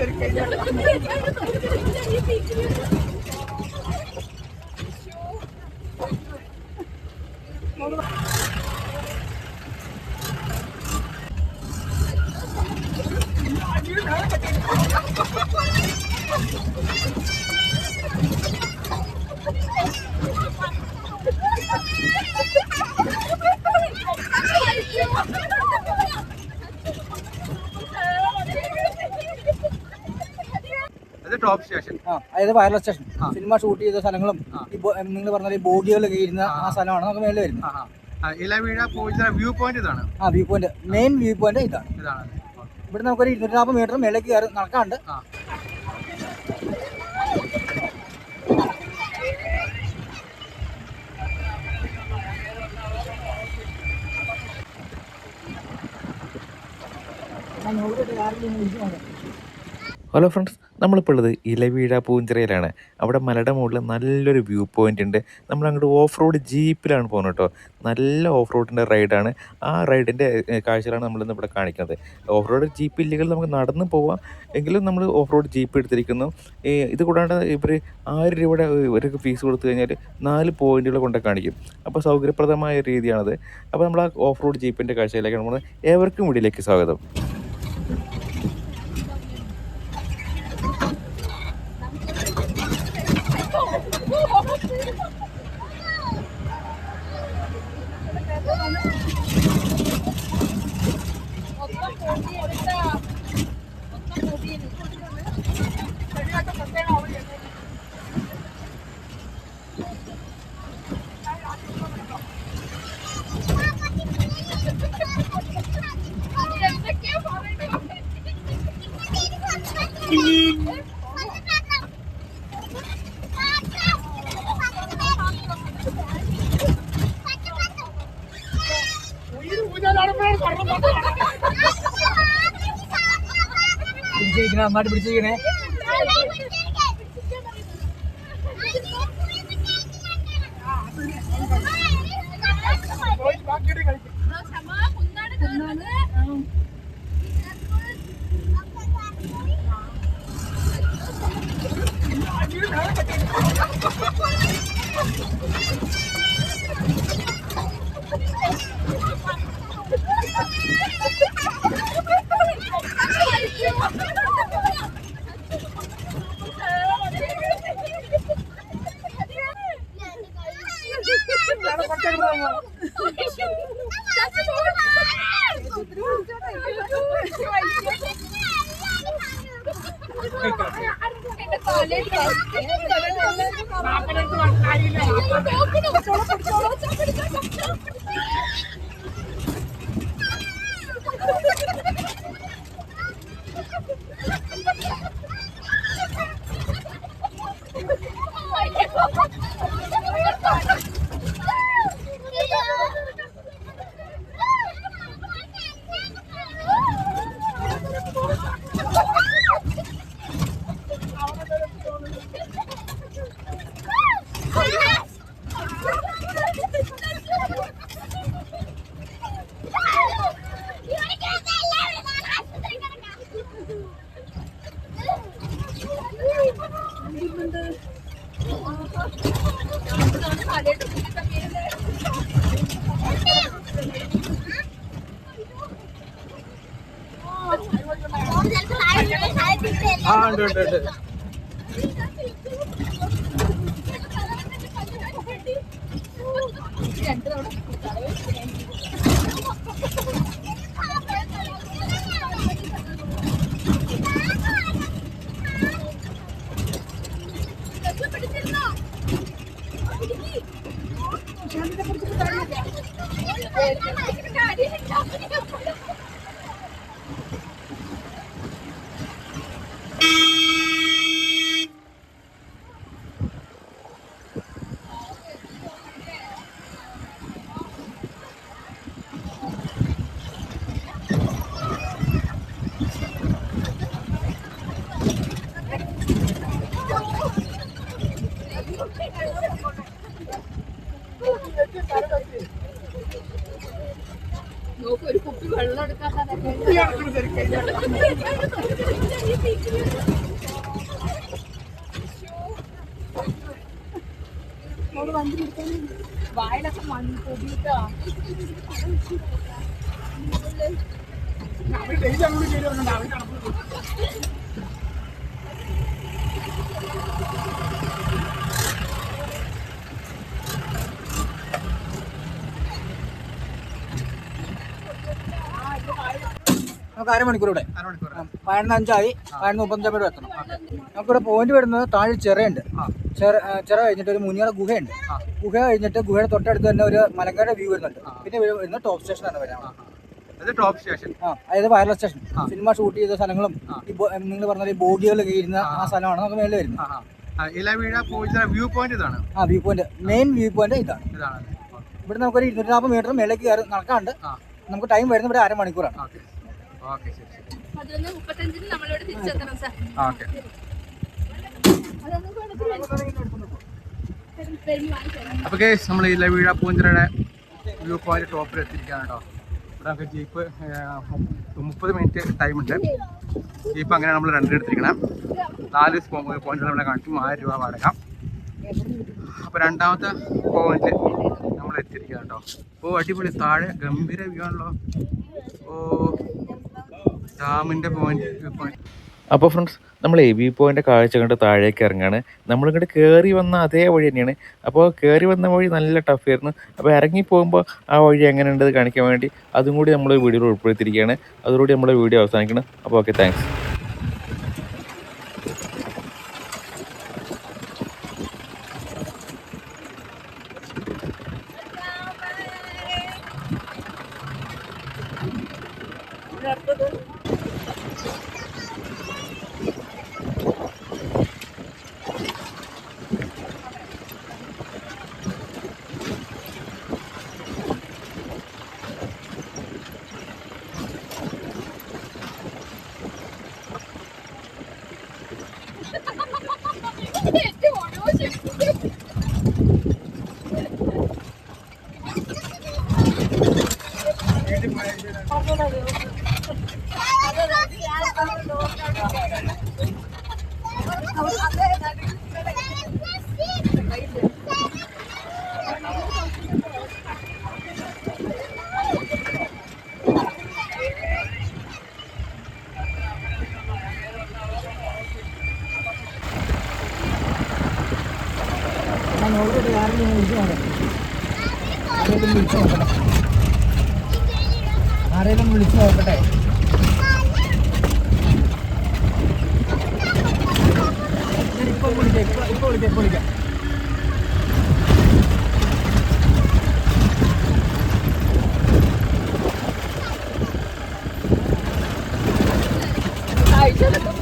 അത് top station ആ അതായത് വയർലെസ് സ്റ്റേഷൻ. സിനിമ ഷൂട്ട് ചെയ്ത സ്ഥലങ്ങളും നിങ്ങൾ പറഞ്ഞ ഈ ബോഗികളൊക്കെ ഇരുന്ന ആ. സ്ഥലമാണ്. നമുക്ക് മേലെ വരുന്നത്. ഇലവീഴ പൂജ വ്യൂ പോയിന്റ് ഇതാണ്. ആ view point main view point ഇതാണ്. ഇതാണ്. ഇവിടെ നമുക്കൊരു ഇരുന്നൂറ്റി നാൽപ്പത് മീറ്റർ മേലേക്ക് കയറി നടക്കാണ്ട് ഹലോ ഫ്രണ്ട്സ് നമ്മളിപ്പോൾ ഉള്ളത് ഇലവീഴ പൂഞ്ചിറയിലാണ്. അവിടെ മലയുടെ മുകളിൽ നല്ലൊരു വ്യൂ പോയിന്റ് ഉണ്ട്. നമ്മൾ അങ്ങോട്ട് ഓഫ് റോഡ് ജീപ്പിലാണ് പോകുന്നത് കേട്ടോ. നല്ല ഓഫ് റോഡിന്റെ റൈഡാണ്. ആ റൈഡിന്റെ കാഴ്ചകളാണ് നമ്മളിന്ന് ഇവിടെ കാണിക്കുന്നത്. ഓഫ് റോഡ് ജീപ്പ് ഇല്ലെങ്കിൽ നമുക്ക് നടന്ന് പോവാം. എങ്കിലും നമ്മൾ ഓഫ് റോഡ് ജീപ്പ് എടുത്തിരിക്കുന്നു. ഇത് കൂടാണ്ട് ഇവർ ആയിരം രൂപയുടെ ഇവർക്ക് ഫീസ് കൊടുത്തു കഴിഞ്ഞാൽ നാല് പോയിന്റുകൾ കൊണ്ട് കാണിക്കും. അപ്പോൾ സൗകര്യപ്രദമായ രീതിയാണത്. അപ്പോൾ നമ്മൾ ആ ഓഫ് റോഡ് ജീപ്പിന്റെ കാഴ്ചയിലേക്ക് നമ്മൾ ഏവർക്കും വീടിലേക്ക് സ്വാഗതം. பிடிச்சிருக்கேன் மாட்டு பிடிச்சிருக்கேன். போய் பாக்கெட்டு നന്നായിട്ട് പിടിച്ചിരിക്കണേ ആ ഉണ്ട് ഉണ്ട് ഉണ്ട്. രണ്ട് തവണ വായിലൊക്കെ മണ്ണ് പൊടിയിട്ടോ നമുക്ക് അരമണിക്കൂർ ഇവിടെ അരമണിക്കൂർ. പതിനൊന്ന് അഞ്ചായി. പതിനൊന്ന് മുപ്പത്തഞ്ചാം എത്തണം. നമുക്കിവിടെ പോയിന്റ് വരുന്നത് താഴെ ചിറയുണ്ട്. ചിറ കഴിഞ്ഞിട്ട് ഒരു മുനിയാറ ഗുഹയുണ്ട്. ഗുഹ കഴിഞ്ഞിട്ട് ഗുഹയുടെ തൊട്ടടുത്ത് തന്നെ ഒരു മലങ്കര വ്യൂ വരുന്നുണ്ട്. പിന്നെ വരുന്ന ടോപ്പ് സ്റ്റേഷനാണ് തന്നെ വരാം ടോപ്പ് സ്റ്റേഷൻ. ആ അതായത് വയർലെസ് സ്റ്റേഷൻ. സിനിമ ഷൂട്ട് ചെയ്ത സ്ഥലങ്ങളും നിങ്ങൾ പറഞ്ഞ ബോഗികളൊക്കെ ഇരുന്ന ആ. സ്ഥലമാണ് നമുക്ക് മേളിൽ വരുന്നത്. വ്യൂ പോയിന്റ് ഇതാണ്. ആ view point main view point ഇതാണ്. ഇവിടെ നമുക്കൊരു ഇരുന്നൂറ്റി നാൽപ്പത് മീറ്റർ മേലേക്ക് കയറി നടക്കാണ്ട് നമുക്ക് ടൈം വരുന്നത് ഇവിടെ അരമണിക്കൂറാണ്. ഓക്കെ ശരി ശരി. പതിനൊന്ന് മുപ്പത്തഞ്ചിന് നമ്മളിവിടെ തിരിച്ചെത്തണം സാർ. ഓക്കെ. അതൊന്നും കുഴപ്പമില്ല പെരുമ്പ് വാങ്ങിച്ചു തരാം. അപ്പോൾ കേസ് നമ്മൾ ഇലവീഴ പൂഞ്ചിറയുടെ വ്യൂ പോയിന്റ് ടോപ്പിൽ എത്തിയിരിക്കുകയാണ് കേട്ടോ. ഇവിടെ നമുക്ക് ജീപ്പ് മുപ്പത് മിനിറ്റ് ടൈമുണ്ട് ജീപ്പ് അങ്ങനെ നമ്മൾ രണ്ടും എടുത്തിരിക്കണം. നാല് പോയിന്റ് നമ്മളെ കാണിക്കും. ആയിരം രൂപ വാടക. അപ്പോൾ രണ്ടാമത്തെ പോയിന്റ് നമ്മൾ എത്തിയിരിക്കുക കേട്ടോ. ഓ അടിപൊളി. താഴെ ഗംഭീര വ്യൂ ആണല്ലോ. ഓ ഡാമിന്റെ പോയിന്റ് അപ്പോൾ ഫ്രണ്ട്സ് നമ്മൾ എ ബി പോയിന്റ് കാഴ്ച കണ്ട് താഴേക്ക് ഇറങ്ങാണ്. നമ്മളിങ്ങോട്ട് കയറി വന്ന അതേ വഴി തന്നെയാണ്. അപ്പോൾ കയറി വന്ന വഴി നല്ല ടഫായിരുന്നു അപ്പോൾ ഇറങ്ങി പോകുമ്പോൾ ആ വഴി എങ്ങനെ ഉണ്ടെന്ന് കാണിക്കാൻ വേണ്ടി അതും കൂടി നമ്മൾ വീഡിയോയിൽ ഉൾപ്പെടുത്തിയിരിക്കുകയാണ്. അതോടുകൂടി നമ്മുടെ വീഡിയോ അവസാനിക്കണം അപ്പോൾ ഓക്കെ താങ്ക്സ് ആരെങ്കിലും വിളിച്ചു നോക്കാം ആരെങ്കിലും വിളിച്ചു നോക്കട്ടെ ആരെങ്കിലും വിളിച്ചു നോക്കട്ടെ ഞാൻ വിളിക്കാം ഇപ്പം ഇപ്പം വിളിക്കാം ഇപ്പം വിളിക്കാം ആഴ്ചയിലൊക്കെ